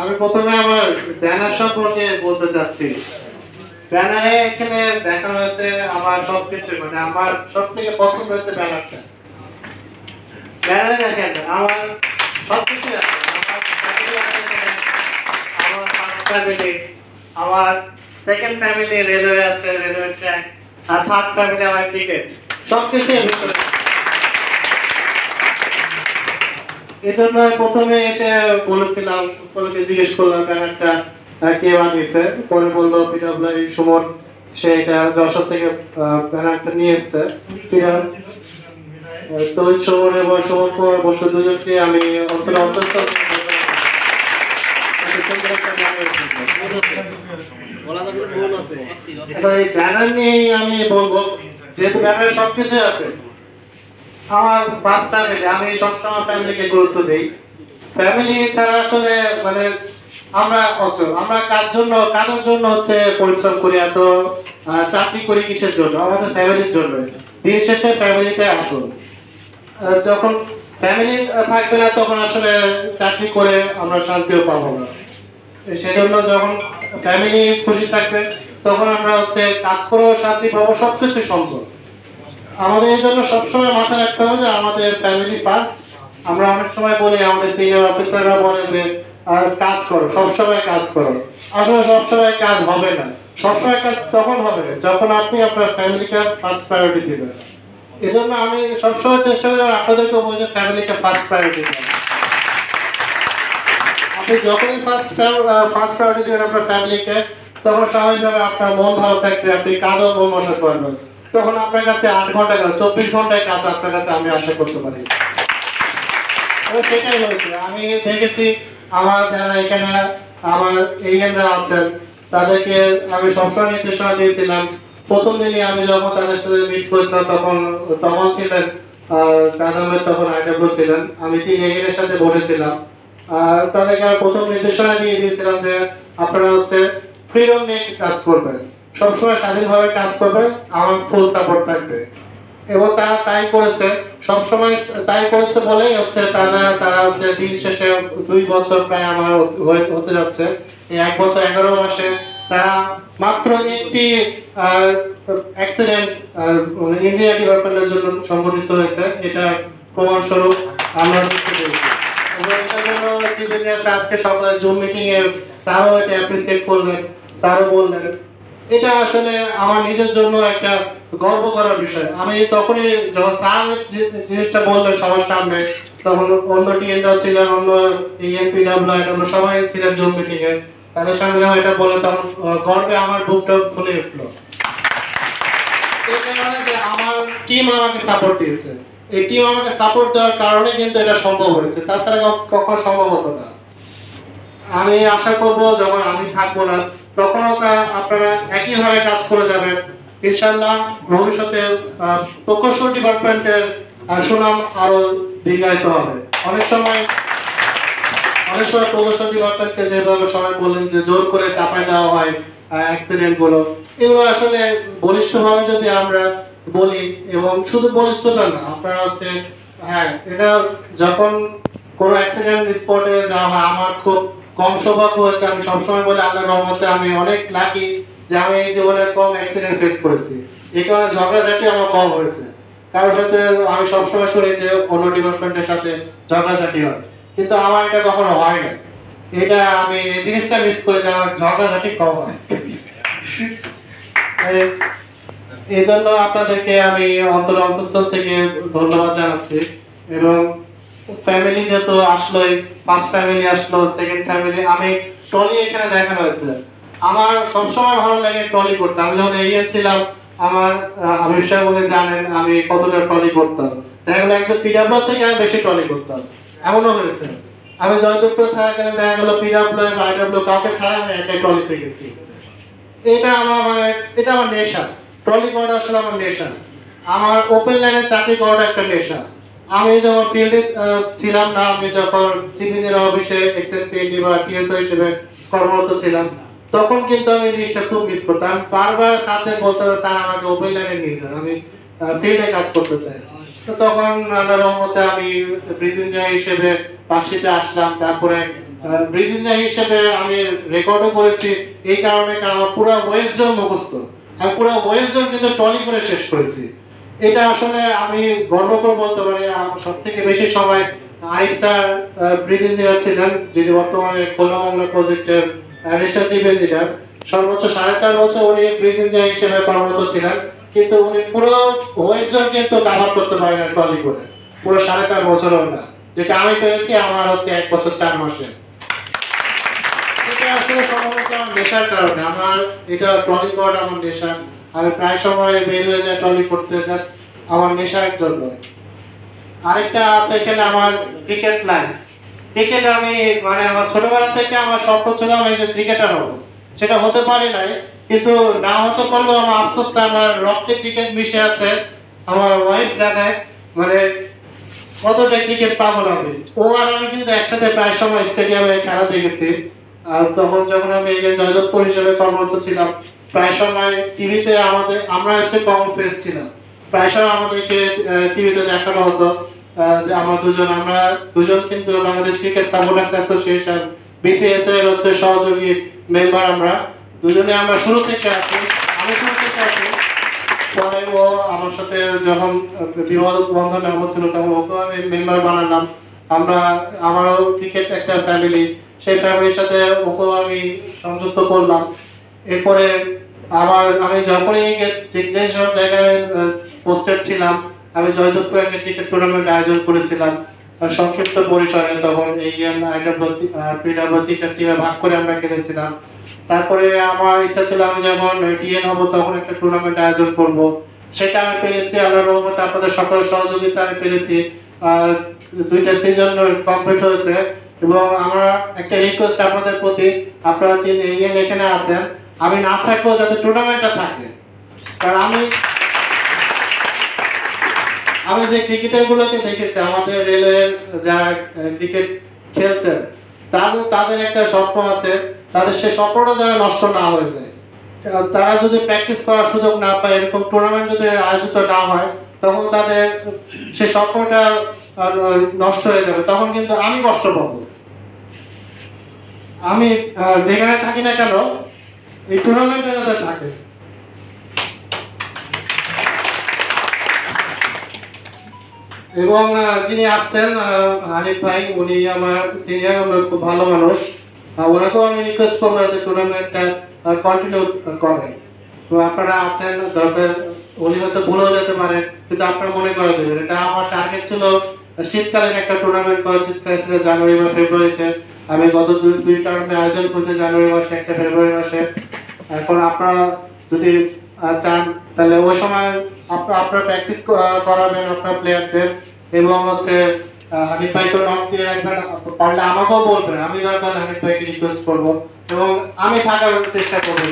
আমি প্রথমে আমার ব্যানার সম্পর্কে বলতে চাচ্ছি। ব্যানারে এখানে হয়েছে আমার সবকিছু মানে আমার সব থেকে পছন্দ হচ্ছে ব্যানারটা। ব্যানারে দেখেন, আমার সবকিছু আমার সেকেন্ড ফ্যামিলি রেলওয়ে আছে রেলওয়ে ট্র্যাক আর থার্ড ফ্যামিলি আমার ক্রিকেট সবকিছু এর ভিতরে এই জন্য আমি প্রথমে এসে বলেছিলাম সকলকে জিজ্ঞেস করলাম ব্যানারটা কে বানিয়েছে? পরে বলল পিডাব্লিউ সুমন সে এটা যশোর থেকে ব্যানারটা নিয়ে এসছে। তো ওই সুমন এবং সুমন কুমার বসু দুজনকে আমি অন্তত অন্তত ব্যানার নিয়েই আমি বলব যেহেতু ব্যানারে সবকিছু আছে আমার পাঁচ ফ্যামিলি আমি সবসময় ফ্যামিলিকে গুরুত্ব দিই। ফ্যামিলি ছাড়া আসলে মানে আমরা অচল। আমরা কার জন্য কারোর জন্য হচ্ছে পরিশ্রম করি এত চাকরি করি কিসের জন্য? আমাদের ফ্যামিলির জন্য। দিন শেষে ফ্যামিলিটাই আসল যখন ফ্যামিলি থাকবে না, তখন আসলে চাকরি করে আমরা শান্তিও পাবো না। সেজন্য যখন ফ্যামিলি খুশি থাকবে, তখন আমরা হচ্ছে কাজ করেও শান্তি পাবো সবকিছু সম্ভব। আমাদের এই জন্য সবসময় মাথায় রাখতে হবে যে আমাদের ফ্যামিলি ফার্স্ট আমরা অনেক সময় বলি আমাদের সিনিয়র অফিসাররা বলে যে আহ, কাজ করো সবসময় কাজ করো। আসলে সবসময় কাজ হবে না। সবসময় কাজ তখন হবে যখন আপনি আপনার ফ্যামিলিকে ফার্স্ট প্রায়োরিটি দিবেন। এই জন্য আমি সবসময় চেষ্টা করি আপনাদেরকে বলি যে ফ্যামিলিকে ফার্স্ট প্রায়োরিটি দেবেন আপনি যখনই ফার্স্ট ফার্স্ট প্রায়োরিটি দেবেন আপনার ফ্যামিলিকে তখন স্বাভাবিকভাবে আপনার মন ভালো থাকবে আপনি কাজও মন বসাতে পারবেন। তখন আপনার কাছে আট ঘণ্টা কেন চব্বিশ ঘন্টায় কাজ আপনার কাছে আমি আশা করতে পারি। সেটাই হয়েছে। আমি দেখেছি আমার যারা এখানে আমার এজেন্টরা আছেন, তাদেরকে আমি সবসময় নির্দেশনা দিয়েছিলাম। প্রথম দিনই আমি যখন তাদের সাথে মিট করেছিলাম, তখন তখন ছিলেন চাঁদামের তখন আইডাব্লিউ ছিলেন। আমি তিন এজেন্টের সাথে বসেছিলাম। আর তাদেরকে আমি প্রথম নির্দেশনা দিয়ে দিয়েছিলাম যে আপনারা হচ্ছে ফ্রিডম নিয়ে কাজ করবেন। সবসময় স্বাধীনভাবে কাজ করবে, আমার ফুল সাপোর্ট থাকবে। এবং তারা তাই করেছে, সবসময় তাই করেছে বলেই হচ্ছে তারা তারা হচ্ছে দিন শেষে দুই বছর প্রায় আমার হতে যাচ্ছে। এক বছর এগারো মাসে তারা মাত্র একটি অ্যাক্সিডেন্ট ইঞ্জিনিয়ার ডিপার্টমেন্টের জন্য সংগঠিত হয়েছে। এটা প্রমাণস্বরূপ আমরা আজকে সকালে জুম মিটিং এ স্যারও এটা অ্যাপ্রিসিয়েট করলেন, স্যারও বললেন। এটা আসলে আমার নিজের জন্য একটা গর্ব করার বিষয়। আমি তখনই যখন স্যার জিনিসটা বললেন সবার সামনে, তখন অন্য টিএনটাও ছিলেন, অন্য ইএনপি ডাব্লিউ সবাই ছিলেন জুম মিটিং এ তাদের সামনে যখন এটা বলে, তখন গর্বে আমার বুকটা ফুলে উঠল। আমার টিম আমাকে সাপোর্ট দিয়েছে। এই টিম আমাকে সাপোর্ট দেওয়ার কারণে কিন্তু এটা সম্ভব হয়েছে। তাছাড়া কখনো সম্ভব হতো না। আমি আশা করব, যখন আমি থাকব না তখন আপনারা একইভাবে কাজ করে যাবেন। ইনশাল্লাহ ভবিষ্যতে প্রকৌশল ডিপার্টমেন্টের সুনাম আরও দীর্ঘায়িত হবে। অনেক সময় অনেক সময় প্রকৌশল ডিপার্টমেন্টকে যেভাবে সবাই বলেন যে জোর করে চাপাই দেওয়া হয় অ্যাক্সিডেন্টগুলো এগুলো আসলে বলিষ্ঠভাবে যদি আমরা বলি, এবং শুধু বলিষ্ঠতা না, আপনারা হচ্ছে হ্যাঁ এটা যখন কোনো অ্যাক্সিডেন্ট স্পটে যাওয়া হয়, আমার খুব কম সৌভাগ্য হয়েছে। আমি সবসময় বলে, আল্লাহর রহমতে আমি অনেক লাকি যে আমি এই জীবনে কম অ্যাক্সিডেন্ট ফেস করেছি। এই কারণে ঝগড়াঝাটি আমার কম হয়েছে। কারোর সাথে আমি সবসময় শুনি যে অন্য ডিপার্টমেন্টের সাথে ঝগড়াঝাটি হয়। কিন্তু আমার এটা কখনো হয় না। এটা আমি এই জিনিসটা মিস করে যে আমার ঝগড়াঝাটি কম হয়। এই- জন্য আপনাদেরকে আমি অন্তর অন্তঃস্থল থেকে ধন্যবাদ জানাচ্ছি এবং ফ্যামিলি যেহেতু আসলো ফার্স্ট ফ্যামিলি আসলো সেকেন্ড ফ্যামিলি আমি ট্রলি এখানে দেখানো হয়েছে। আমার সবসময় ভালো লাগে ট্রলি করতে। আমি যখন এগিয়ে ছিলাম, আমার আমি বলে জানেন, আমি কতটা ট্রলি করতাম? দেখা গেলো একজন পিডাব্লিউ থেকে আমি বেশি ট্রলি করতাম। এমনও হয়েছে। আমি জয়দেবপুরে থাকাকালীন দেখা গেলো পিডাব্লিউ আইডাব্লিউ কাউকে ছাড়া আমি একাই ট্রলিতে গেছি। এটা আমার মানে এটা আমার নেশা। ট্রলি করাটা আসলে আমার নেশা। আমার ওপেন লাইনে চাকরি করাটা একটা নেশা। আমি যখন ফিল্ডে ছিলাম না, আমি যখন সিভিলের অফিসে এক্সেল পিএনডি বা টিএসও হিসেবে কর্মরত ছিলাম, তখন কিন্তু আমি জিনিসটা খুব মিস করতাম। বারবার সাথে বলতে স্যার, আমাকে ওপেন লাইনে নিয়ে যান, আমি ফিল্ডে কাজ করতে চাই। তো তখন আল্লাহ রহমতে আমি ব্রিজিঞ্জার হিসেবে পাকশিতে আসলাম। তারপরে ব্রিজিঞ্জার হিসেবে আমি রেকর্ডও করেছি। এই কারণে কারণ পুরো ওয়েস্ট জোন মুখস্থ। আমি পুরো ওয়েস্ট জোন কিন্তু টলি করে শেষ করেছি। এটা আসলে আমি গর্ব করে বলতে পারি। সব থেকে বেশি সময় আরিফ স্যার ব্রিজ ইঞ্জিনিয়ার ছিলেন, যিনি বর্তমানে খুলনা বাংলা প্রজেক্টের রিসার্চ চিফ ইঞ্জিনিয়ার সর্বোচ্চ সাড়ে চার বছর উনি ব্রিজ ইঞ্জিনিয়ার হিসেবে কর্মরত ছিলেন, কিন্তু উনি পুরো ওয়েস্ট জোন কিন্তু কাভার করতে পারেন ট্রলি করে পুরো সাড়ে চার বছরও না। যেটা আমি পেরেছি, আমার হচ্ছে এক বছর চার মাসে। এটা আসলে সম্ভবত আমার নেশার কারণে। আমার, এটা ট্রলি করাটা আমার নেশা। আমি প্রায় সময় বের হয়ে যাই ট্রলি করতে জাস্ট আমার নেশার জন্য। আরেকটা আছে এখানে আমার ক্রিকেট লাইন ক্রিকেট আমি মানে আমার ছোটবেলা থেকে আমার স্বপ্ন ছিল আমি একজন ক্রিকেটার হব। সেটা হতে পারি নাই, কিন্তু না হতে পারলেও আমার আফসোসটা আমার রক্তে ক্রিকেট মিশে আছে। আমার ওয়াইফ জানে মানে কতটা ক্রিকেট পাবো না আমি। ও আর আমি কিন্তু একসাথে প্রায় সময় স্টেডিয়ামে খেলা দেখেছি। তখন যখন আমি এই যে জয়দত্তপুর হিসেবে কর্মরত ছিলাম প্রায় সময় টিভিতে আমাদের, আমরা হচ্ছে কমন ফেস ছিলাম। প্রায় সময় আমাদেরকে টিভিতে দেখানো হতো যে আমরা দুজন আমরা দুজন কিন্তু Bangladesh cricket supporters association BCS এর হচ্ছে সহযোগী মেম্বার আমরা। দুজনে আমরা শুরু থেকে আছি, আমি শুরু থেকে আছি। পরে ও আমার সাথে যখন বিবাহ বন্ধনে হচ্ছিল তখন ওকেও আমি মেম্বার বানালাম। আমরা, আমারও ক্রিকেট একটা ফ্যামিলি সেই ফ্যামিলির সাথে ওকেও আমি সংযুক্ত করলাম। এরপরে আমার আমি যখনই গে- যে যে সব জায়গায় পোস্টেড ছিলাম, আমি জয়দত্তপুর একটা ক্রিকেট টুর্নামেন্ট আয়োজন করেছিলাম। সংক্ষিপ্ত পরিসরে তখন এই পিডব্লিউটি টিমে ভাগ করে আমরা খেলেছিলাম। তারপরে আমার ইচ্ছা ছিল আমি যখন ডিএন হব তখন একটা টুর্নামেন্ট আয়োজন করব। সেটা আমি পেরেছি, আল্লাহ রহমতে আপনাদের সকলের সহযোগিতা আমি পেরেছি। দুইটা সিজন কমপ্লিট হয়েছে এবং আমার একটা রিকোয়েস্ট আপনাদের প্রতি। আপনারা এখানে আছেন। আমি না থাকলেও যাতে টুর্নামেন্টটা থাকে। কারণ আমি আমি যে ক্রিকেটার গুলোকে দেখেছি, আমাদের রেলওয়ের যারা ক্রিকেট খেলছেন তাদের তাদের একটা স্বপ্ন আছে, তাদের সেই স্বপ্নটা যেন নষ্ট না হয়ে যায়। তারা যদি প্র্যাকটিস করার সুযোগ না পায়, এরকম টুর্নামেন্ট যদি আয়োজিত না হয়, তখন তাদের সেই স্বপ্নটা নষ্ট হয়ে যাবে। তখন কিন্তু আমি কষ্ট পাবো। আমি যেখানে থাকি না কেন এই টুর্নামেন্টে যাতে থাকে। এবং যিনি আসছেন হানিফ ভাই, উনি আমার সিনিয়র খুব ভালো মানুষ। ওনাকেও আমি রিকোয়েস্ট করব যাতে টুর্নামেন্টটা কন্টিনিউ করেন তো আপনারা আছেন, দরকার, উনি হয়তো ভুলেও যেতে পারেন কিন্তু আপনারা মনে করে দেবেন। এটা আমার টার্গেট ছিল শীতকালীন একটা টুর্নামেন্ট করা শীতকালে ছিল জানুয়ারি বা ফেব্রুয়ারিতে। আমি গত দুই দুই টার্মে আয়োজন করছি জানুয়ারি মাসে, একটা ফেব্রুয়ারি মাসে। এখন আপনারা যদি চান, তাহলে ওই সময় আপনারা প্র্যাকটিস করাবেন আপনার প্লেয়ারদের এবং হচ্ছে হানিফ ভাইকে নক দিয়ে রাখবেন পারলে আমাকেও বলবেন, আমি দরকার হানিফ ভাইকে রিকোয়েস্ট করব। এবং আমি থাকার চেষ্টা করব।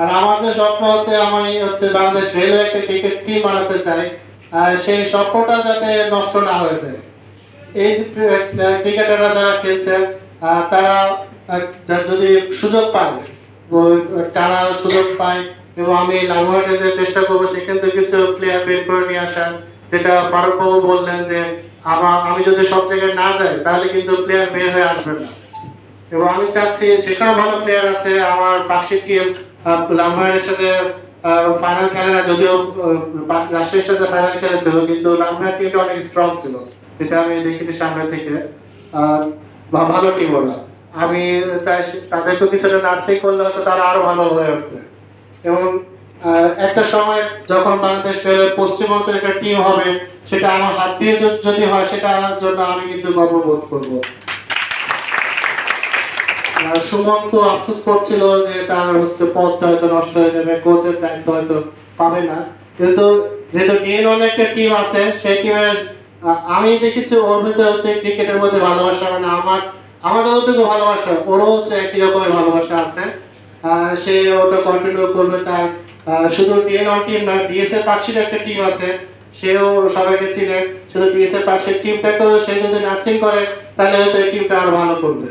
আর আমার যে স্বপ্ন হচ্ছে, আমি হচ্ছে বাংলাদেশ রেলওয়ে একটা ক্রিকেট টিম বানাতে চাই। সেই স্বপ্নটা যাতে নষ্ট না হয়েছে এই ক্রিকেটাররা যারা খেলছে তারা যদি সুযোগ পায় তারা সুযোগ পায় এবং আমি লালমোহনে চেষ্টা করব, সেখান থেকে কিছু প্লেয়ার বের করে নিয়ে আসার যেটা ফারুক বাবু বললেন যে আমার আমি যদি সব জায়গায় না যাই, তাহলে কিন্তু প্লেয়ার বের হয়ে আসবে না। এবং আমি চাচ্ছি, সেখানেও ভালো প্লেয়ার আছে, আমার পার্শ্বিক টিম লামবারের সাথে ফাইনাল খেলে না, যদিও রাজশাহীর সাথে ফাইনাল খেলেছিল, কিন্তু লামবারের টিমটা অনেক স্ট্রং ছিল। যেটা আমি দেখেছি সামনে থেকে। ভালো টিম ওরা। আমি চাই তাদেরকে কিছুটা নার্সিং করলে হয়তো তারা আরও ভালো হয়ে উঠবে। এবং একটা সময় যখন বাংলাদেশ রেলের পশ্চিমাঞ্চলের একটা টিম হবে, সেটা আমার হাত দিয়ে যদি হয়, সেটার জন্য আমি কিন্তু গর্ববোধ করব। সুমন তো আফসোস করছিল যে তার হচ্ছে পদটা হয়তো নষ্ট হয়ে যাবে কোচের দায়িত্ব হয়তো পাবে না। কিন্তু যেহেতু ওয়ান একটা টিম আছে, সেই টিমের আমি দেখেছি ওর ভিতরে হচ্ছে ক্রিকেটের মধ্যে ভালোবাসা মানে আমার আমার যতটুকু ভালোবাসা, ওরও হচ্ছে একই রকমের ভালোবাসা আছে। সে ওটা কন্টিনিউ করবে তার শুধু ডিএন ওয়ান টিম না ডিএসএ পার্কশির একটা টিম আছে, সেও সবাইকে চিনে। শুধু ডিএসএ পার্কশির টিমটাকেও সে যদি নার্সিং করে, তাহলে হয়তো এই টিমটা আরও ভালো করবে।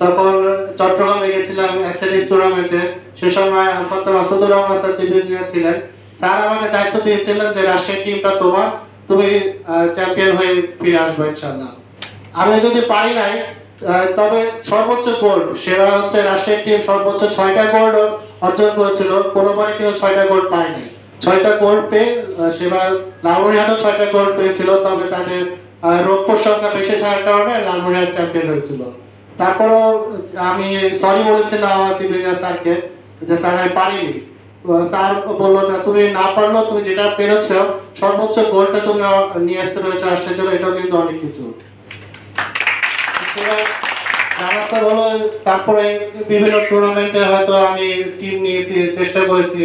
তখন চট্টগ্রামে গেছিলাম অ্যাথলেটিক্স টুর্নামেন্টে সে সময় কত Masudur Rahman sir chief engineer ছিলেন স্যার আমাকে দায়িত্ব দিয়েছিলেন যে রাজশাহী টিমটা তোমার, তুমি চ্যাম্পিয়ন হয়ে ফিরে আসবে ইনশাল্লাহ আমি যদি পারি নাই তবে সর্বোচ্চ গোল সেরা হচ্ছে রাজশাহী টিম সর্বোচ্চ ছয়টা গোল অর্জন করেছিল। কোনোবারই কেউ ছয়টা গোল পায়নি ছয়টা গোল পেয়ে সেবার লালমনিরহাটও ছয়টা গোল পেয়েছিল, তবে তাদের রৌপ্যর সংখ্যা বেশি থাকার কারণে লালমনিরহাট চ্যাম্পিয়ন হয়েছিল। তারপরও আমি সরি বলেছিলাম চিফ স্যারকে যে স্যার আমি পারিনি। স্যার বলল, না, তুমি না পারলেও তুমি যেটা পেরেছ, সর্বোচ্চ গোলটা তুমি নিয়ে আসতে পেরেছ আর সেজন্য এটাও কিন্তু অনেক কিছু। রানার্সআপ হলো তারপরে বিভিন্ন টুর্নামেন্টে হয়তো আমি টিম নিয়েছি, চেষ্টা করেছি।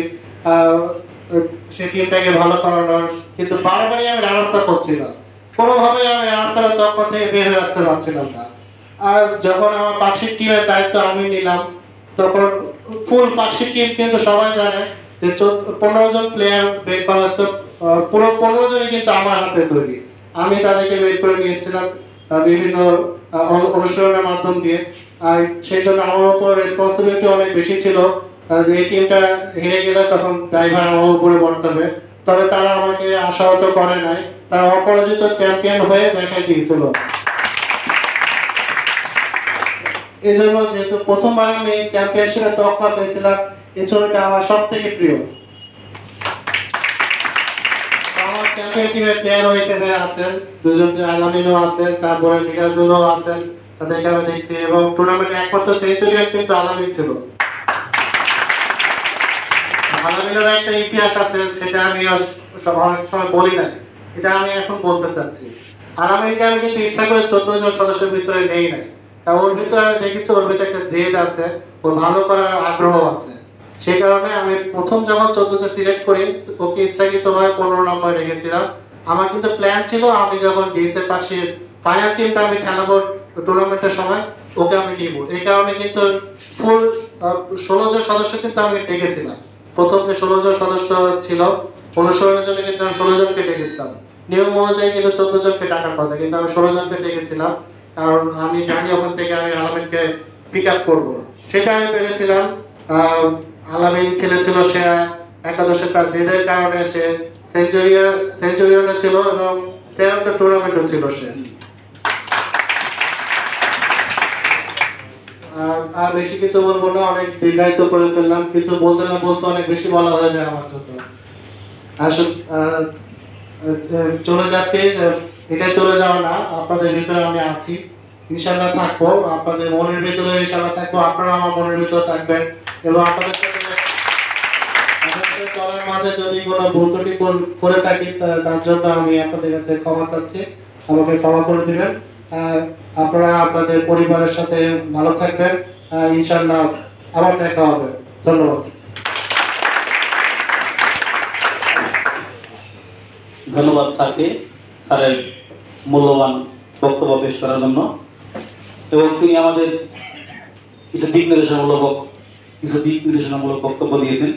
সেই টিমটাকে ভালো করানোর। কিন্তু বারবারই আমি রানার্সআপ হচ্ছিলাম কোনোভাবেই আমি রানার্সআপের দক্ষ থেকে বের হয়ে আসতে পারছিলাম না। আর যখন আমার পার্শ্বিক টিমের দায়িত্ব আমি নিলাম, তখন ফুল পার্শ্বিক টিম কিন্তু সবাই জানে যে পনেরো জন প্লেয়ার বের করা হচ্ছে পুরো পনেরো জনই কিন্তু আমার হাতে তৈরি। আমি তাদেরকে বের করে নিয়ে এসেছিলাম বিভিন্ন অনুশীলনের মাধ্যম দিয়ে। আর সেই জন্য আমার উপর রেসপন্সিবিলিটি অনেক বেশি ছিল যে এই টিমটা হেরে গেলে তখন ড্রাইভার আমার উপরে বর্তাবে তবে তারা আমাকে আশাহত করে নাই, তারা অপরাজিত চ্যাম্পিয়ন হয়ে দেখাই দিয়েছিল। এই জন্য যেহেতু প্রথমবার আমি চ্যাম্পিয়নশিপে তকমা পেয়েছিলাম এই ছবিটা আমার সব থেকে প্রিয় আমার প্লেয়ারও এখানে আছেন, দুজন আলামিনও আছেন, তারপরে আছেন তাদেরকে আমি দেখছি এবং টুর্নামেন্টে একমাত্র কিন্তু আলামিন ছিল। আলামিনের একটা ইতিহাস আছে, সেটা আমি অনেক সময় বলি না। এটা আমি এখন বলতে চাচ্ছি। আলামিনকে আমি কিন্তু ইচ্ছা করে চোদ্দ জন সদস্যের ভিতরে নেই নাই। তা ওর ভিতরে দেখেছি, ওর ভিতরে একটা জেদ আছে, ওর ভালো করার আগ্রহ আছে। সেই কারণে আমি প্রথম যখন চোদ্দটা সিলেক্ট করি, ওকে ইচ্ছাকৃতভাবে পনেরো নম্বর রেখেছিলাম। আমার কিন্তু প্ল্যান ছিল, আমি যখন ডিএসএ পাশে ফাইনাল টিমটা আমি খেলাবো টুর্নামেন্টের সময়, ওকে আমি নিব। এই কারণে কিন্তু ফুল ষোলো জন সদস্য কিন্তু আমি ডেকেছিলাম। প্রথম যে ষোলো জন সদস্য ছিল, অনুসরণের জন্য কিন্তু আমি ষোলো জনকে ডেকেছিলাম। নিয়ম অনুযায়ী কিন্তু চোদ্দ জনকে টাকার কথা কিন্তু আমি ষোলো জনকে ডেকেছিলাম। কারণ আমি জানি ওখান থেকে আমি আলামিনকে পিক আপ করব। সেটা আমি পেরেছিলাম আলামিন খেলেছিল সে একাদশে তার জেদের কারণে সে সেঞ্চুরিয়া, সেঞ্চুরিয়ানও ছিল এবং তেরোটা টুর্নামেন্টও ছিল সে। আর- বেশি কিছু বলব না, অনেক দীর্ঘায়িত করে ফেললাম। কিছু বলতে না বলতে অনেক বেশি বলা হয়ে যায় আমার জন্য। আসলে চলে যাচ্ছে এটা চলে যাওয়া না, আপনাদের ভিতরে আমি আছি। ইনশাল্লাহ থাকব, আপনাদের মনের ভিতরে ইনশাল্লাহ থাকব আপনারা আমার মনের ভিতরে থাকবেন। এবং আপনাদের সাথে চলার মাঝে যদি কোনো থাকি তার জন্য আমি আপনাদের কাছে ক্ষমা চাচ্ছি। আমাকে ক্ষমা করে দিবেন। আপনারা আপনাদের পরিবারের সাথে ভালো থাকবেন। ইনশাল্লাহ আবার দেখা হবে। ধন্যবাদ। ধন্যবাদ স্যারকে স্যারের মূল্যবান বক্তব্য পেশ করার জন্য। এবং তিনি আমাদের কিছু দিক নির্দেশনামূলক কিছু দিক নির্দেশনামূলক বক্তব্য দিয়েছেন।